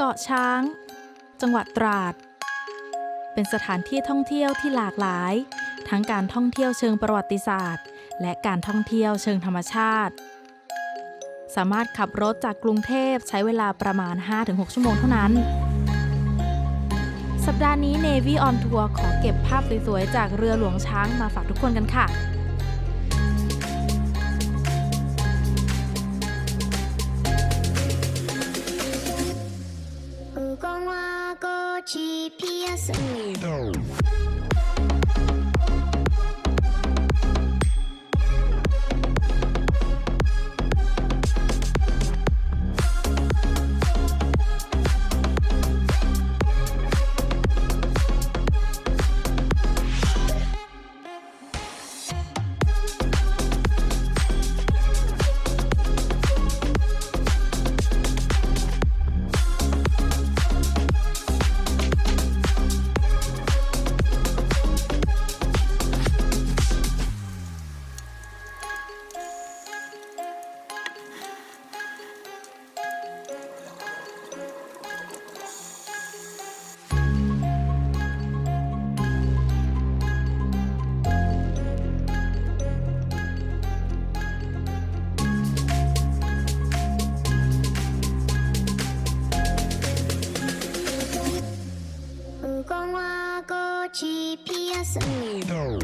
เกาะช้าง จังหวัดตราด เป็นสถานที่ท่องเที่ยวที่หลากหลาย ทั้งการท่องเที่ยวเชิงประวัติศาสตร์ และการท่องเที่ยวเชิงธรรมชาติ สามารถขับรถจากกรุงเทพใช้เวลาประมาณ 5-6 ชั่วโมงเท่านั้น สัปดาห์นี้ Navy on Tour ขอเก็บภาพสวยๆ จากเรือหลวงช้างมาฝากทุกคนกันค่ะ GPS only. GPS. No.